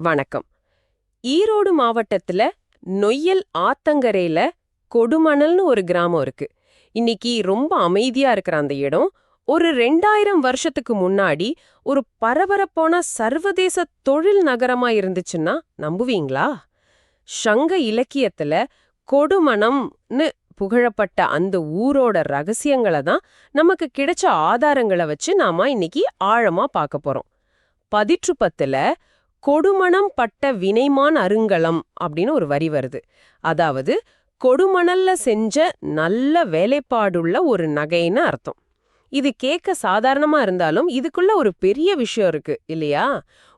வணக்கம். ஈரோடு மாவட்டத்துல நொய்யல் ஆத்தங்கரையில கொடுமணல்னு ஒரு கிராமம் இருக்கு. இன்னைக்கு ரொம்ப அமைதியா இருக்கிற அந்த இடம். ஒரு ரெண்டாயிரம் வருஷத்துக்கு முன்னாடி ஒரு பரபரப்பான சர்வதேச தொழில் நகரமா இருந்துச்சுன்னா நம்புவீங்களா? சங்க இலக்கியத்துல கொடுமணம்னு புகழப்பட்ட அந்த ஊரோட ரகசியங்களை தான் நமக்கு கிடைச்ச ஆதாரங்களை வச்சு நாம இன்னைக்கு ஆழமா பார்க்க போறோம். பதிற்றுப்பத்துல கொடுமணம் பட்ட வினைமான் அருங்கலம் அப்படின்னு ஒரு வரி வருது. அதாவது கொடுமணல்ல செஞ்ச நல்ல வேலைப்பாடுள்ள ஒரு நகைன்னு அர்த்தம். இது கேட்க சாதாரணமா இருந்தாலும் இதுக்குள்ள ஒரு பெரிய விஷயம் இருக்கு இல்லையா?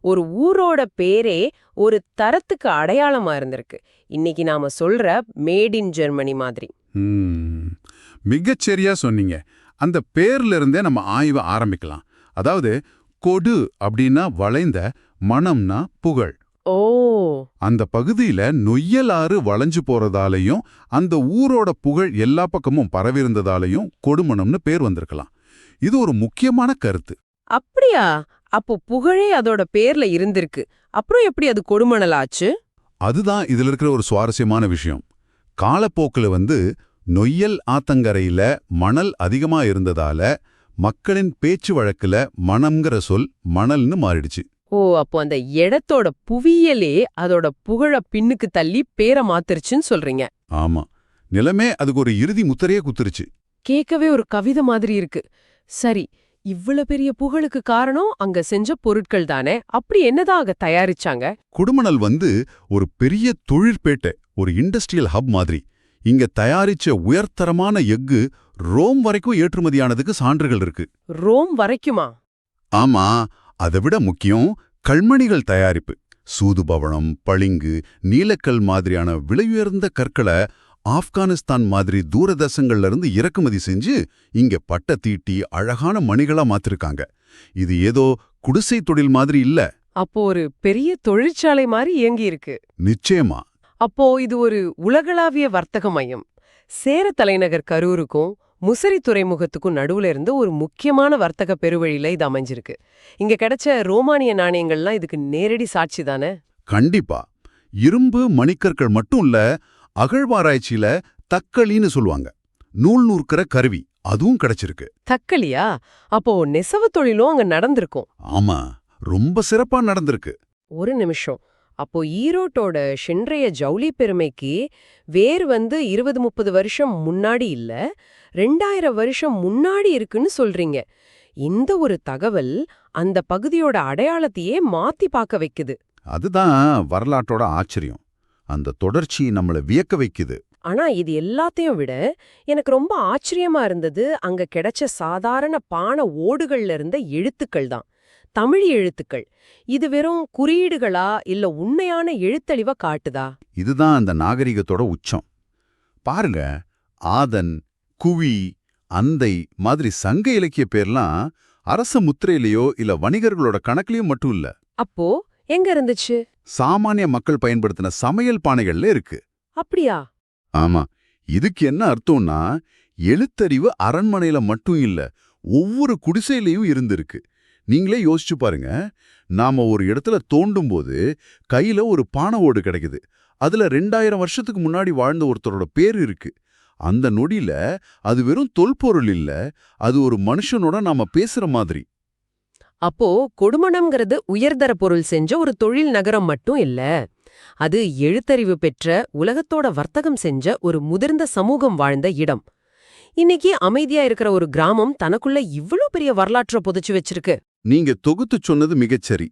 ஒரு ஊரோட பேரே ஒரு தரத்துக்கு அடையாளமா இருந்திருக்கு. இன்னைக்கு நாம சொல்ற மேட் இன் ஜெர்மனி மாதிரி. மிகச்சரியா சொன்னீங்க. அந்த பேர்ல இருந்தே நம்ம ஆய்வை ஆரம்பிக்கலாம். அதாவது கொடு அப்படின்னா வளைந்த மணம்னா புகழ். ஓ. அந்த பகுதியில நொய்யலாறு வளைஞ்சு போறதாலையும் அந்த ஊரோட புகழ் எல்லா பக்கமும் பரவியிருந்ததாலையும் கொடுமணம்னு பேர் வந்திருக்கலாம். இது ஒரு முக்கியமான கருத்து. அப்படியா? அப்போ புகழே அதோட பேர்ல இருந்திருக்கு. அப்புறம் எப்படி அது கொடுமணல் ஆச்சு? அதுதான் இதுல இருக்கிற ஒரு சுவாரஸ்யமான விஷயம். காலப்போக்குல வந்து நொய்யல் ஆத்தங்கரையில மணல் அதிகமா இருந்ததால மக்களின் பேச்சு வழக்குல மணம்ங்கிற சொல் மணல்னு மாறிடுச்சு. ஓ அப்போ அந்த இடத்தோட புவியியலே அதோட புகழ பின்னுக்கு தள்ளி பேரை மாத்திருச்சுன்னு சொல்றீங்க. ஆமா. நிலமே அதுக்கு ஒரு இறுதி முத்திரையே குத்துருச்சு. கேட்கவே ஒரு கவிதை மாதிரி இருக்கு. சரி இவ்வளவு பெரிய புகழுக்கு காரணம் அங்க செஞ்ச பொருட்கள் தானே? அப்படி என்னதான் அங்க தயாரிச்சாங்க? குடுமணல் வந்து ஒரு பெரிய தொழிற்பேட்டை ஒரு இண்டஸ்ட்ரியல் ஹப் மாதிரி. இங்க தயாரிச்ச உயர்தரமான எஃகு ரோம் வரைக்கும் ஏற்றுமதியானதுக்கு சான்றுகள் இருக்கு. ரோம் வரைக்குமா? ஆமா. அதை விட முக்கியம் கல்மணிகள் தயாரிப்பு. சூதுபவளம் பளிங்கு நீலக்கல் மாதிரியான விலையுயர்ந்த கற்களை ஆப்கானிஸ்தான் மாதிரி தூரதேசங்கள்ல இருந்து இறக்குமதி செஞ்சு இங்க பட்ட தீட்டி அழகான மணிகளா மாத்திருக்காங்க. இது ஏதோ குடிசை தொழில் மாதிரி இல்ல. அப்போ ஒரு பெரிய தொழிற்சாலை மாதிரி இயங்கி இருக்கு. நிச்சயமா. அப்போ இது ஒரு உலகளாவிய வர்த்தக மையம். சேர தலைநகர் கரூருக்கும் முசிறி துறைமுகத்துக்கும் நடுவுல இருந்து ஒரு முக்கியமான வர்த்தக பெருவழியில இது அமைஞ்சிருக்கு. இங்க கிடைச்ச ரோமானிய நாணயங்கள்லாம் இதுக்கு நேரடி சாட்சி தானே? கண்டிப்பா. இரும்பு மணிக்கற்கள் மட்டும் இல்ல அகழ்வாராய்ச்சியில தக்களின்னு சொல்லுவாங்க. நூல் நூற்கிற கருவி அதுவும் கிடைச்சிருக்கு. தக்கலியா? அப்போ நெசவு தொழிலும் அங்க நடந்திருக்கும். ஆமா ரொம்ப சிறப்பா நடந்திருக்கு. ஒரு நிமிஷம். அப்போ ஈரோட்டோட சென்றைய ஜவுளி பெருமைக்கு வேர் வந்து இருபது முப்பது வருஷம் முன்னாடி இல்ல ரெண்டாயிரம் வருஷம் முன்னாடி இருக்குன்னு சொல்றீங்க. இந்த ஒரு தகவல் அந்த பகுதியோட அடையாளத்தையே மாத்தி பார்க்க வைக்குது. அதுதான் வரலாற்றோட ஆச்சரியம். அந்த தொடர்ச்சி நம்மளை வியக்க வைக்குது. ஆனா இது எல்லாத்தையும் விட எனக்கு ரொம்ப ஆச்சரியமா இருந்தது அங்க கிடைச்ச சாதாரண பானை ஓடுகள்ல இருந்த எழுத்துக்கள் தான். தமிழ் எழுத்துக்கள். இது வெறும் குறியீடுகளா இல்ல உண்மையான எழுத்தழிவ காட்டுதா? இதுதான் அந்த நாகரிகத்தோட உச்சம். பாருங்க ஆதன் குவி அந்தை மாதிரி சங்க இலக்கிய பேர்லாம் அரச முத்திரையிலயோ இல்ல வணிகர்களோட கணக்குலயும் மட்டும் இல்ல. அப்போ எங்க இருந்துச்சு? சாமானிய மக்கள் பயன்படுத்தின சமையல் பானைகள்ல இருக்கு. அப்படியா? ஆமா இதுக்கு என்ன அர்த்தம்னா எழுத்தறிவு அரண்மனையில மட்டும் இல்ல ஒவ்வொரு குடிசையிலையும் இருந்திருக்கு. நீங்களே யோசிச்சு பாருங்க. நாம ஒரு இடத்துல தோண்டும் போது கையில ஒரு பானை ஓடு கிடைக்குது. அதுல ரெண்டாயிரம் வருஷத்துக்கு முன்னாடி வாழ்ந்த ஒருத்தரோட பேர் இருக்கு. அந்த நொடியில அது வெறும் தொல்பொருள் இல்ல அது ஒரு மனுஷனோட நாம பேசுற மாதிரி. அப்போ கொடுமணம்ங்கிறது உயர்தர பொருள் செஞ்ச ஒரு தொழில் நகரம் மட்டும் இல்ல. அது எழுத்தறிவு பெற்ற உலகத்தோட வர்த்தகம் செஞ்ச ஒரு முதிர்ந்த சமூகம் வாழ்ந்த இடம். இன்னைக்கு அமைதியா இருக்கிற ஒரு கிராமம் தனக்குள்ள இவ்ளோ பெரிய வரலாற்றை புதைச்சு வச்சிருக்கு. நீங்க தொகுத்து சொன்னது மிகச்சரி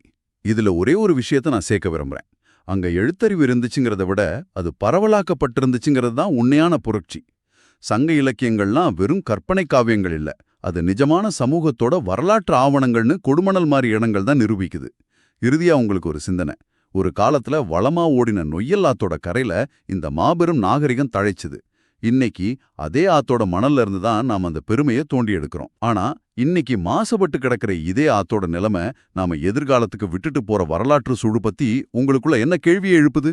இதுல ஒரே ஒரு விஷயத்த நான் சேர்க்க விரும்புறேன். அங்க எழுத்தறிவு இருந்துச்சுங்கிறத விட அது பரவலாக்கப்பட்டிருந்துச்சுங்கிறது தான் உண்மையான புரட்சி. சங்க இலக்கியங்கள்லாம் வெறும் கற்பனை காவியங்கள் இல்ல. அது நிஜமான சமூகத்தோட வரலாற்று ஆவணங்கள்னு கொடுமணல் மாதிரி இடங்கள் தான் நிரூபிக்குது. இறுதியா உங்களுக்கு ஒரு சிந்தனை. ஒரு காலத்துல வளமா ஓடின நொய்யல்லாத்தோட கரையில இந்த மாபெரும் நாகரிகம் தழைச்சுது. இன்னைக்கு அதே ஆத்தோட மணல்ல இருந்து தான் நாம அந்த பெருமையை தோண்டி எடுக்கிறோம். ஆனா இன்னைக்கு மாசுபட்டு கிடக்கிற இதே ஆத்தோட நிலைமை நாம எதிர்காலத்துக்கு விட்டுட்டு போற வரலாற்று சூடு பத்தி உங்களுக்குள்ள என்ன கேள்வியை எழுப்புது?